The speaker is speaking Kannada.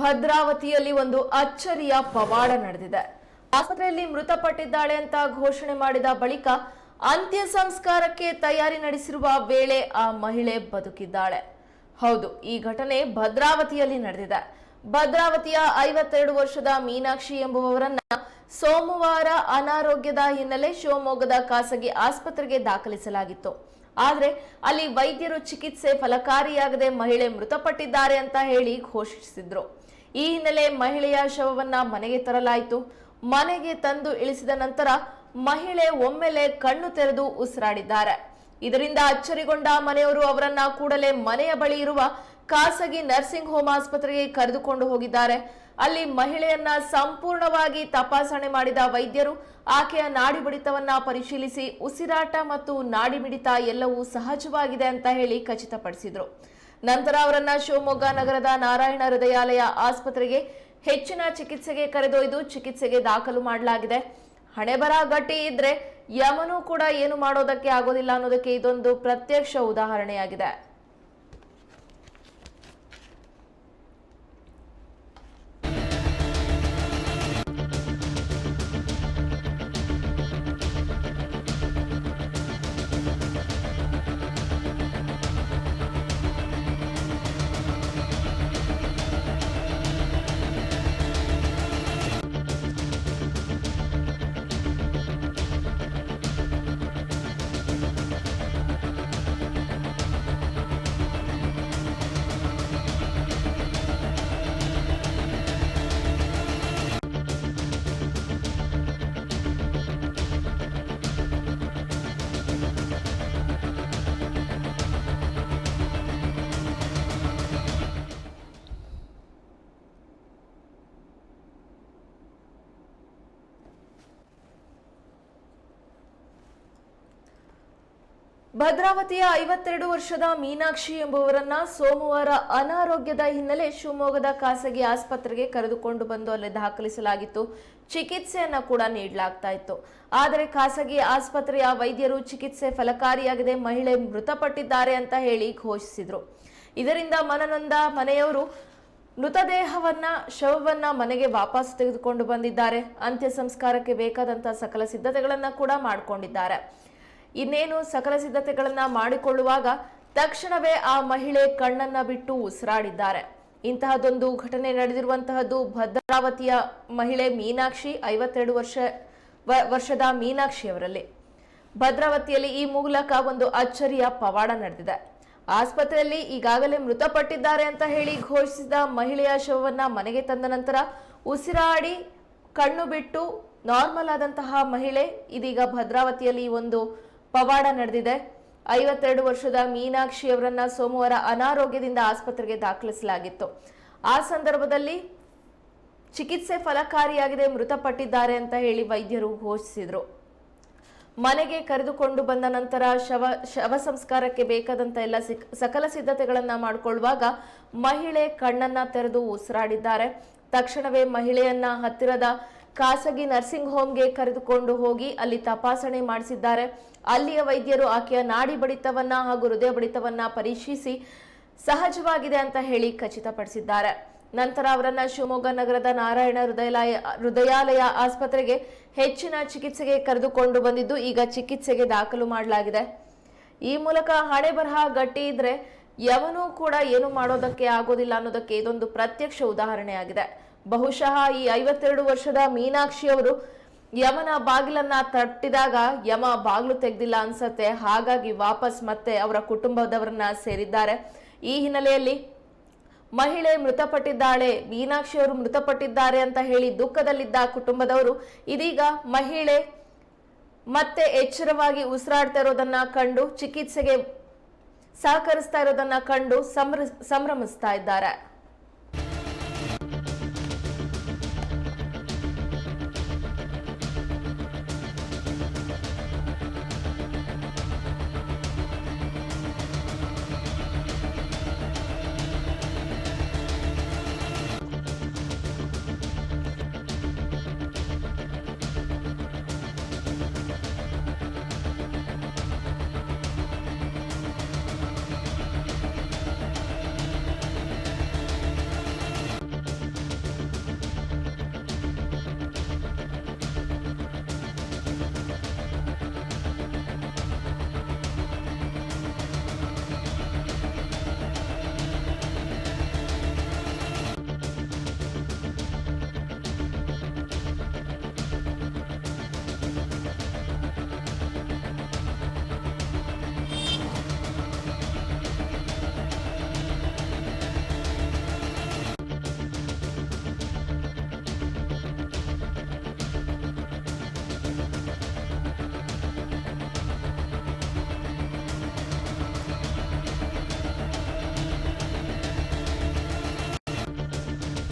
ಭದ್ರಾವತಿಯಲ್ಲಿ ಒಂದು ಅಚ್ಚರಿಯ ಪವಾಡ ನಡೆದಿದೆ. ಆಸ್ಪತ್ರೆಯಲ್ಲಿ ಮೃತಪಟ್ಟಿದ್ದಾಳೆ ಅಂತ ಘೋಷಣೆ ಮಾಡಿದ ಬಳಿಕ ಅಂತ್ಯ ಸಂಸ್ಕಾರಕ್ಕೆ ತಯಾರಿ ನಡೆಸಿರುವ ವೇಳೆ ಆ ಮಹಿಳೆ ಬದುಕಿದ್ದಾಳೆ. ಹೌದು, ಈ ಘಟನೆ ಭದ್ರಾವತಿಯಲ್ಲಿ ನಡೆದಿದೆ. ಭದ್ರಾವತಿಯ ಐವತ್ತೆರಡು ವರ್ಷದ ಮೀನಾಕ್ಷಿ ಎಂಬುವವರನ್ನ ಸೋಮವಾರ ಅನಾರೋಗ್ಯದ ಹಿನ್ನೆಲೆ ಶಿವಮೊಗ್ಗದ ಖಾಸಗಿ ಆಸ್ಪತ್ರೆಗೆ ದಾಖಲಿಸಲಾಗಿತ್ತು. ಆದ್ರೆ ಅಲ್ಲಿ ವೈದ್ಯರು ಚಿಕಿತ್ಸೆ ಫಲಕಾರಿಯಾಗದೆ ಮಹಿಳೆ ಮೃತಪಟ್ಟಿದ್ದಾರೆ ಅಂತ ಹೇಳಿ ಘೋಷಿಸಿದ್ರು. ಈ ಹಿನ್ನೆಲೆ ಮಹಿಳೆಯ ಶವವನ್ನ ಮನೆಗೆ ತರಲಾಯಿತು. ಮನೆಗೆ ತಂದು ಇಳಿಸಿದ ನಂತರ ಮಹಿಳೆ ಒಮ್ಮೆಲೆ ಕಣ್ಣು ತೆರೆದು ಉಸಿರಾಡಿದ್ದಾರೆ. ಇದರಿಂದ ಅಚ್ಚರಿಗೊಂಡ ಮನೆಯವರು ಅವರನ್ನ ಕೂಡಲೇ ಮನೆಯ ಬಳಿ ಇರುವ ಖಾಸಗಿ ನರ್ಸಿಂಗ್ ಹೋಮ್ ಆಸ್ಪತ್ರೆಗೆ ಕರೆದುಕೊಂಡು ಹೋಗಿದ್ದಾರೆ. ಅಲ್ಲಿ ಮಹಿಳೆಯನ್ನ ಸಂಪೂರ್ಣವಾಗಿ ತಪಾಸಣೆ ಮಾಡಿದ ವೈದ್ಯರು, ಆಕೆಯ ನಾಡಿ ಬಡಿತವನ್ನ ಪರಿಶೀಲಿಸಿ ಉಸಿರಾಟ ಮತ್ತು ನಾಡಿ ಮಿಡಿತ ಎಲ್ಲವೂ ಸಹಜವಾಗಿದೆ ಅಂತ ಹೇಳಿ ಖಚಿತಪಡಿಸಿದ್ರು. ನಂತರ ಅವರನ್ನ ಶಿವಮೊಗ್ಗ ನಗರದ ನಾರಾಯಣ ಹೃದಯಾಲಯ ಆಸ್ಪತ್ರೆಗೆ ಹೆಚ್ಚಿನ ಚಿಕಿತ್ಸೆಗೆ ಕರೆದೊಯ್ದು ಚಿಕಿತ್ಸೆಗೆ ದಾಖಲು ಮಾಡಲಾಗಿದೆ. ಹಣೆಬರ ಗಟ್ಟಿ ಇದ್ರೆ ಯಮನು ಕೂಡ ಏನು ಮಾಡೋದಕ್ಕೆ ಆಗೋದಿಲ್ಲ ಅನ್ನೋದಕ್ಕೆ ಇದೊಂದು ಪ್ರತ್ಯಕ್ಷ ಉದಾಹರಣೆಯಾಗಿದೆ. ಭದ್ರಾವತಿಯ ಐವತ್ತೆರಡು ವರ್ಷದ ಮೀನಾಕ್ಷಿ ಎಂಬುವರನ್ನ ಸೋಮವಾರ ಅನಾರೋಗ್ಯದ ಹಿನ್ನೆಲೆ ಶಿವಮೊಗ್ಗದ ಖಾಸಗಿ ಆಸ್ಪತ್ರೆಗೆ ಕರೆದುಕೊಂಡು ಬಂದು ಅಲ್ಲಿ ದಾಖಲಿಸಲಾಗಿತ್ತು. ಚಿಕಿತ್ಸೆಯನ್ನ ಕೂಡ ನೀಡಲಾಗ್ತಾ ಇತ್ತು. ಆದರೆ ಖಾಸಗಿ ಆಸ್ಪತ್ರೆಯ ವೈದ್ಯರು ಚಿಕಿತ್ಸೆ ಫಲಕಾರಿಯಾಗದೆ, ಮಹಿಳೆ ಮೃತಪಟ್ಟಿದ್ದಾರೆ ಅಂತ ಹೇಳಿ ಘೋಷಿಸಿದ್ರು. ಇದರಿಂದ ಮನನೊಂದ ಮನೆಯವರು ಮೃತದೇಹವನ್ನ, ಶವವನ್ನ ಮನೆಗೆ ವಾಪಸ್ ತೆಗೆದುಕೊಂಡು ಬಂದಿದ್ದಾರೆ. ಅಂತ್ಯ ಸಂಸ್ಕಾರಕ್ಕೆ ಬೇಕಾದಂತಹ ಸಕಲ ಸಿದ್ಧತೆಗಳನ್ನ ಕೂಡ ಮಾಡಿಕೊಂಡಿದ್ದಾರೆ. ಇನ್ನೇನು ಸಕಲ ಸಿದ್ಧತೆಗಳನ್ನ ಮಾಡಿಕೊಳ್ಳುವಾಗ ತಕ್ಷಣವೇ ಆ ಮಹಿಳೆ ಕಣ್ಣನ್ನ ಬಿಟ್ಟು ಉಸಿರಾಡಿದ್ದಾರೆ. ಇಂತಹದೊಂದು ಘಟನೆ ನಡೆದಿರುವಂತಹದ್ದು ಭದ್ರಾವತಿಯ ಮಹಿಳೆ ಮೀನಾಕ್ಷಿ, ಐವತ್ತೆರಡು ವರ್ಷ ವರ್ಷದ ಮೀನಾಕ್ಷಿ ಅವರಲ್ಲಿ. ಭದ್ರಾವತಿಯಲ್ಲಿ ಈ ಮೂಲಕ ಒಂದು ಅಚ್ಚರಿಯ ಪವಾಡ ನಡೆದಿದೆ. ಆಸ್ಪತ್ರೆಯಲ್ಲಿ ಈಗಾಗಲೇ ಮೃತಪಟ್ಟಿದ್ದಾರೆ ಅಂತ ಹೇಳಿ ಘೋಷಿಸಿದ ಮಹಿಳೆಯ ಶವವನ್ನ ಮನೆಗೆ ತಂದ ನಂತರ ಉಸಿರಾಡಿ ಕಣ್ಣು ಬಿಟ್ಟು ನಾರ್ಮಲ್ ಆದಂತಹ ಮಹಿಳೆ ಇದೀಗ ಭದ್ರಾವತಿಯಲ್ಲಿ ಒಂದು ಪವಾಡ ನಡೆದಿದೆ. ಐವತ್ತೆರಡು ವರ್ಷದ ಮೀನಾಕ್ಷಿ ಅವರನ್ನ ಸೋಮವಾರ ಅನಾರೋಗ್ಯದಿಂದ ಆಸ್ಪತ್ರೆಗೆ ದಾಖಲಿಸಲಾಗಿತ್ತು. ಆ ಸಂದರ್ಭದಲ್ಲಿ ಚಿಕಿತ್ಸೆ ಫಲಕಾರಿಯಾಗಿದೆ, ಮೃತಪಟ್ಟಿದ್ದಾರೆ ಅಂತ ಹೇಳಿ ವೈದ್ಯರು ಘೋಷಿಸಿದ್ರು. ಮನೆಗೆ ಕರೆದುಕೊಂಡು ಬಂದ ನಂತರ ಶವ ಶವ ಸಂಸ್ಕಾರಕ್ಕೆ ಬೇಕಾದಂತ ಎಲ್ಲ ಸಿಕ್- ಸಕಲ ಸಿದ್ಧತೆಗಳನ್ನ ಮಾಡಿಕೊಳ್ಳುವಾಗ ಮಹಿಳೆ ಕಣ್ಣನ್ನ ತೆರೆದು ಉಸಿರಾಡಿದ್ದಾರೆ. ತಕ್ಷಣವೇ ಮಹಿಳೆಯನ್ನ ಹತ್ತಿರದ ಖಾಸಗಿ ನರ್ಸಿಂಗ್ ಹೋಮ್ಗೆ ಕರೆದುಕೊಂಡು ಹೋಗಿ ಅಲ್ಲಿ ತಪಾಸಣೆ ಮಾಡಿಸಿದ್ದಾರೆ. ಅಲ್ಲಿಯ ವೈದ್ಯರು ಆಕೆಯ ನಾಡಿ ಬಡಿತವನ್ನ ಹಾಗೂ ಹೃದಯ ಬಡಿತವನ್ನ ಪರೀಕ್ಷಿಸಿ ಸಹಜವಾಗಿದೆ ಅಂತ ಹೇಳಿ ಖಚಿತಪಡಿಸಿದ್ದಾರೆ. ನಂತರ ಅವರನ್ನ ಶಿವಮೊಗ್ಗ ನಗರದ ನಾರಾಯಣ ಹೃದಯಾಲಯ ಹೃದಯಾಲಯ ಆಸ್ಪತ್ರೆಗೆ ಹೆಚ್ಚಿನ ಚಿಕಿತ್ಸೆಗೆ ಕರೆದುಕೊಂಡು ಬಂದಿದ್ದು ಈಗ ಚಿಕಿತ್ಸೆಗೆ ದಾಖಲು ಮಾಡಲಾಗಿದೆ. ಈ ಮೂಲಕ ಹಣೆ ಬರಹ ಗಟ್ಟಿ ಇದ್ರೆ, ಯವನೂ ಕೂಡ ಏನು ಮಾಡೋದಕ್ಕೆ ಆಗೋದಿಲ್ಲ ಅನ್ನೋದಕ್ಕೆ ಇದೊಂದು ಪ್ರತ್ಯಕ್ಷ ಉದಾಹರಣೆಯಾಗಿದೆ. ಬಹುಶಃ ಈ ಐವತ್ತೆರಡು ವರ್ಷದ ಮೀನಾಕ್ಷಿ ಅವರು ಯಮನ ಬಾಗಿಲನ್ನ ತಟ್ಟಿದಾಗ ಯಮ ಬಾಗಿಲು ತೆಗ್ದಿಲ್ಲ ಅನ್ಸತ್ತೆ. ಹಾಗಾಗಿ ವಾಪಸ್ ಮತ್ತೆ ಅವರ ಕುಟುಂಬದವರನ್ನ ಸೇರಿದ್ದಾರೆ. ಈ ಹಿನ್ನೆಲೆಯಲ್ಲಿ ಮಹಿಳೆ ಮೃತಪಟ್ಟಿದ್ದಾಳೆ, ಮೀನಾಕ್ಷಿ ಅವರು ಮೃತಪಟ್ಟಿದ್ದಾರೆ ಅಂತ ಹೇಳಿ ದುಃಖದಲ್ಲಿದ್ದ ಕುಟುಂಬದವರು ಇದೀಗ ಮಹಿಳೆ ಮತ್ತೆ ಎಚ್ಚರವಾಗಿ ಉಸಿರಾಡ್ತಾ ಇರೋದನ್ನ ಕಂಡು, ಚಿಕಿತ್ಸೆಗೆ ಸಹಕರಿಸ್ತಾ ಇರೋದನ್ನ ಕಂಡು ಸಂಭ್ರ, ಸಂಭ್ರಮಿಸ್ತಾ ಇದ್ದಾರೆ.